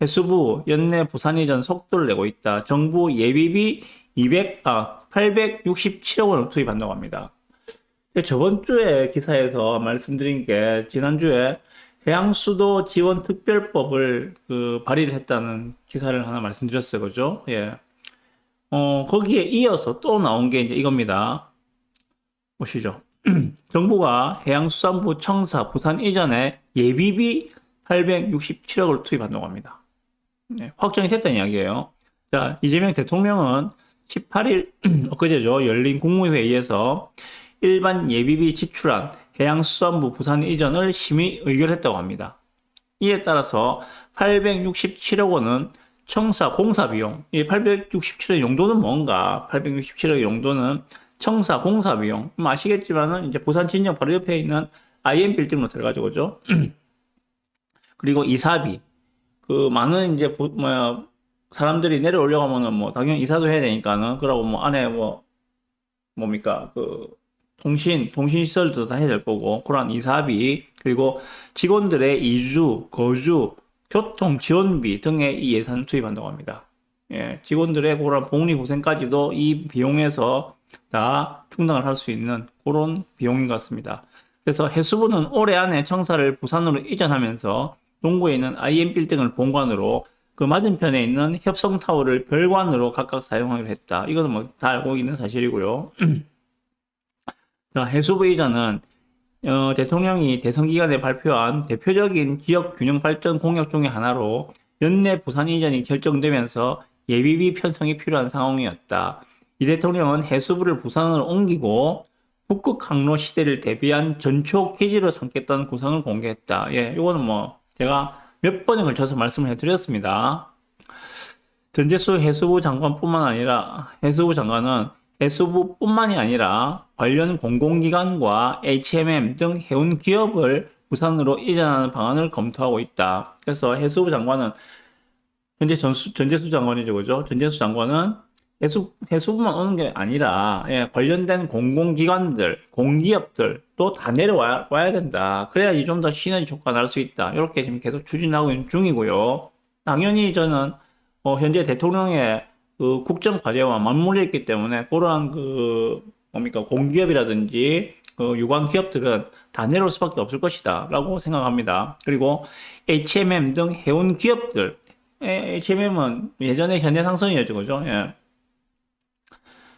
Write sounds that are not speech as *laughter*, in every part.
해수부 연내 부산 이전 속도를 내고 있다. 정부 예비비 200, 아, 867억 원을 투입한다고 합니다. 저번 주에 기사에서 말씀드린 게 지난주에 해양수도 지원 특별법을 그 발의를 했다는 기사를 하나 말씀드렸어요. 그죠? 예. 어, 거기에 이어서 또 나온 게 이제 이겁니다. 보시죠. *clears throat* 정부가 해양수산부 청사 부산 이전에 예비비 867억을 투입한다고 합니다. 네, 확정이 됐다는 이야기예요. 자, 이재명 대통령은 18일 *clears throat* 엊그제죠. 열린 국무회의에서 일반 예비비 지출안 해양수산부 부산 이전을 심의 의결했다고 합니다. 이에 따라서 867억 원은 청사 공사 비용, 이 867억 용도는 뭔가? 867억 용도는 청사 공사 비용. 음, 아시겠지만은 이제 부산 진영 바로 옆에 있는 IM 빌딩으로 들어가죠, 그죠? *clears throat* 그리고 이사비. 그 많은 이제 부- 뭐야 사람들이 내려오려고 하면은 뭐 당연히 이사도 해야 되니까는 그러고 뭐 안에 뭐 뭡니까 그 통신 통신 시설도 다 해야 될 거고 그런 이사비 그리고 직원들의 이주 거주 교통 지원비 등의 이 예산을 투입한다고 합니다. 예, 직원들의 그런 복리후생까지도 이 비용에서 다 충당을 할 수 있는 그런 비용인 것 같습니다. 그래서 해수부는 올해 안에 청사를 부산으로 이전하면서 동구에 있는 IM 빌딩을 본관으로 그 맞은편에 있는 협성타워를 별관으로 각각 사용하기로 했다. 이거는 뭐 다 알고 있는 사실이고요. *clears throat* 자, 해수부 이전은 어, 대통령이 대선 기간에 발표한 대표적인 지역 균형 발전 공약 중의 하나로 연내 부산 이전이 결정되면서 예비비 편성이 필요한 상황이었다. 이 대통령은 해수부를 부산으로 옮기고 북극 항로 시대를 대비한 전초 기지로 삼겠다는 구상을 공개했다. 예, 이거는 뭐 제가 몇 번에 걸쳐서 말씀을 해드렸습니다. 전재수 해수부 장관뿐만 아니라 해수부 장관은 해수부뿐만이 아니라 관련 공공기관과 HMM 등 해운 기업을 부산으로 이전하는 방안을 검토하고 있다. 그래서 해수부 장관은 현재 전수, 전재수 장관이죠, 그죠? 전재수 장관은 해수, 해수부만 오는 게 아니라 예, 관련된 공공기관들, 공기업들 또 다 내려와야 와야 된다. 그래야지 좀 더 시너지 효과가 날수 있다. 이렇게 지금 계속 추진하고 있는 중이고요. 당연히 저는 어, 현재 대통령의 그 국정 과제와 맞물려 있기 때문에 그러한 그 뭡니까 공기업이라든지 그 유관 기업들은 다 내려올 수밖에 없을 것이다라고 생각합니다. 그리고 HMM 등 해운 기업들, HMM은 예전에 현대 상선이었죠, 그죠? 예.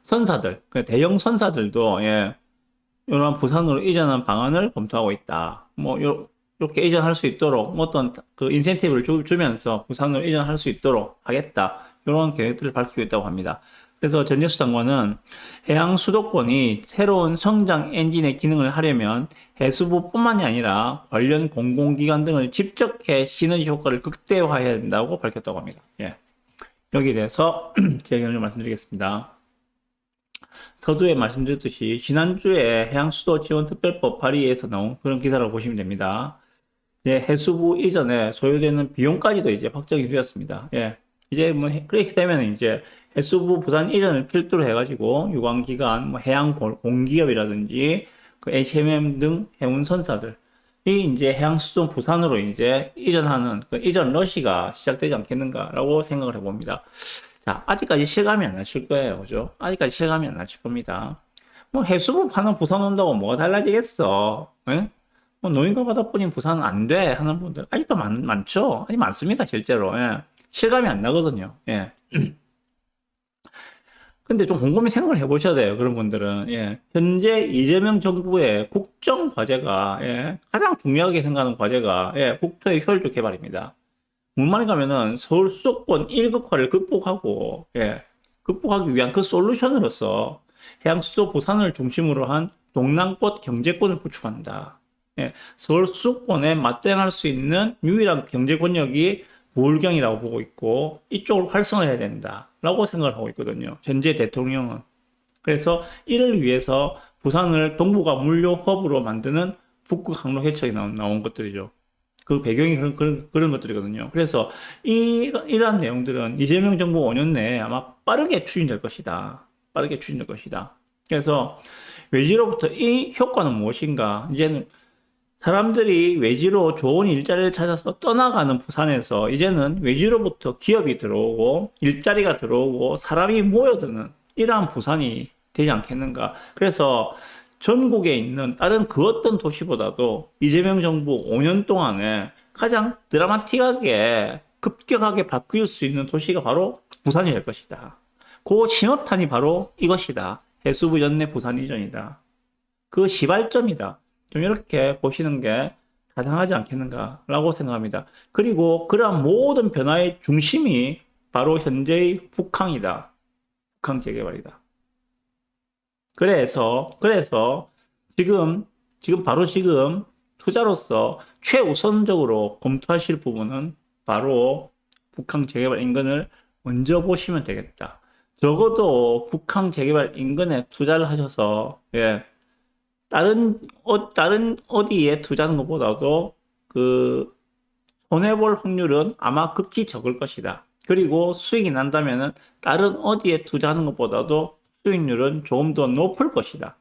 선사들, 그 대형 선사들도 예, 이런 부산으로 이전한 방안을 검토하고 있다. 뭐 요, 이렇게 이전할 수 있도록 뭐 어떤 그 인센티브를 주, 주면서 부산으로 이전할 수 있도록 하겠다. 이런 계획들을 밝히고 있다고 합니다. 그래서 전재수 장관은 해양 수도권이 새로운 성장 엔진의 기능을 하려면 해수부뿐만이 아니라 관련 공공기관 등을 집적해 시너지 효과를 극대화해야 된다고 밝혔다고 합니다. 예. 여기에 대해서 *clears throat* 제 의견을 말씀드리겠습니다. 서두에 말씀드렸듯이 지난주에 해양수도 지원 특별법 발의에서 나온 그런 기사라고 보시면 됩니다. 이제 해수부 이전에 소요되는 비용까지도 이제 확정이 되었습니다. 예. 이제 뭐 해- 그렇게 되면 이제 해수부 부산 이전을 필두로 해가지고 유관기관, 뭐 해양 공- 공기업이라든지 그 HMM 등 해운 선사들 이 이제 해양수도 부산으로 이제 이전하는 그 이전 러시가 시작되지 않겠는가라고 생각을 해봅니다. 자, 아직까지 실감이 안 나실 거예요. 그죠? 아직까지 실감이 안 나실 겁니다. 뭐 해수부 부산 온다고 뭐가 달라지겠어? 예? 뭐 노인과 바다뿐인 부산은 안 돼 하는 분들 아직도 많, 많죠? 아니 많습니다 실제로 예. 실감이 안 나거든요 예. *clears throat* 근데 좀 곰곰이 생각을 해보셔야 돼요 그런 분들은 예. 현재 이재명 정부의 국정 과제가 예. 가장 중요하게 생각하는 과제가 예. 국토의 효율적 개발입니다 문만에 가면은 서울 수도권 1극화를 극복하고 예. 극복하기 위한 그 솔루션으로서 해양 수도 부산을 중심으로 한 동남권 경제권을 구축한다. 예, 서울 수도권에 맞대응할 수 있는 유일한 경제 권력이 부울경이라고 보고 있고 이쪽을 활성화해야 된다라고 생각을 하고 있거든요. 현재 대통령은 그래서 이를 위해서 부산을 동북아 물류 허브로 만드는 북극 항로 해척이 나온, 나온 것들이죠. 그 배경이 그런, 그런, 그런 것들이거든요. 그래서 이, 이러한 내용들은 이재명 정부 5년 내에 아마 빠르게 추진될 것이다. 빠르게 추진될 것이다. 그래서 외지로부터 이 효과는 무엇인가? 이제는 사람들이 외지로 좋은 일자리를 찾아서 떠나가는 부산에서 이제는 외지로부터 기업이 들어오고 일자리가 들어오고 사람이 모여드는 이러한 부산이 되지 않겠는가. 그래서 전국에 있는 다른 그 어떤 도시보다도 이재명 정부 5년 동안에 가장 드라마틱하게 급격하게 바뀔 수 있는 도시가 바로 부산이 될 것이다. 그 신호탄이 바로 이것이다. 해수부 연내 부산 이전이다. 그 시발점이다. 좀 이렇게 보시는 게 가능하지 않겠는가라고 생각합니다. 그리고 그러한 모든 변화의 중심이 바로 현재의 북항이다. 북항 재개발이다. 그래서 그래서 지금 지금 바로 지금 투자로서 최우선적으로 검토하실 부분은 바로 북항 재개발 인근을 먼저 보시면 되겠다. 적어도 북항 재개발 인근에 투자를 하셔서 예 다른 어 다른 어디에 투자하는 것보다도 그 손해 볼 확률은 아마 극히 적을 것이다. 그리고 수익이 난다면은 다른 어디에 투자하는 것보다도 수익률은 조금 더 높을 것이다.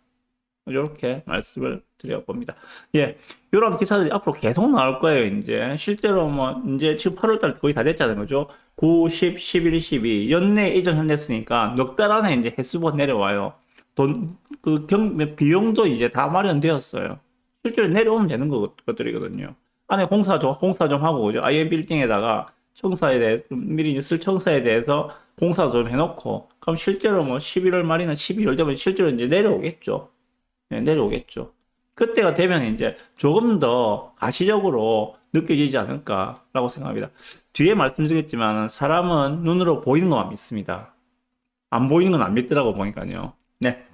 이렇게 말씀을 드려봅니다. 예, 이런 기사들이 앞으로 계속 나올 거예요, 이제. 실제로 뭐, 이제 지금 8월달 거의 다 됐잖아요, 그죠? 9, 10, 11, 12. 연내 이전 현냈으니까 넉 달 안에 이제 횟수가 내려와요. 돈, 그 경, 비용도 이제 다 마련되었어요. 실제로 내려오면 되는 것, 것들이거든요. 안에 공사 좀, 공사 좀 하고, 그죠? IM 빌딩에다가 청사에 대해서, 미리 쓸 청사에 대해서 공사 좀 해놓고, 그럼 실제로 뭐 11월 말이나 12월 되면 실제로 이제 내려오겠죠. 네, 내려오겠죠. 그때가 되면 이제 조금 더 가시적으로 느껴지지 않을까라고 생각합니다. 뒤에 말씀드리겠지만 사람은 눈으로 보이는 것만 믿습니다. 안 보이는 건 안 믿더라고 보니까요. 네.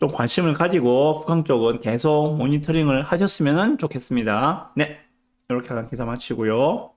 좀 관심을 가지고 북한 쪽은 계속 모니터링을 하셨으면 좋겠습니다. 네. 이렇게 하는 기사 마치고요.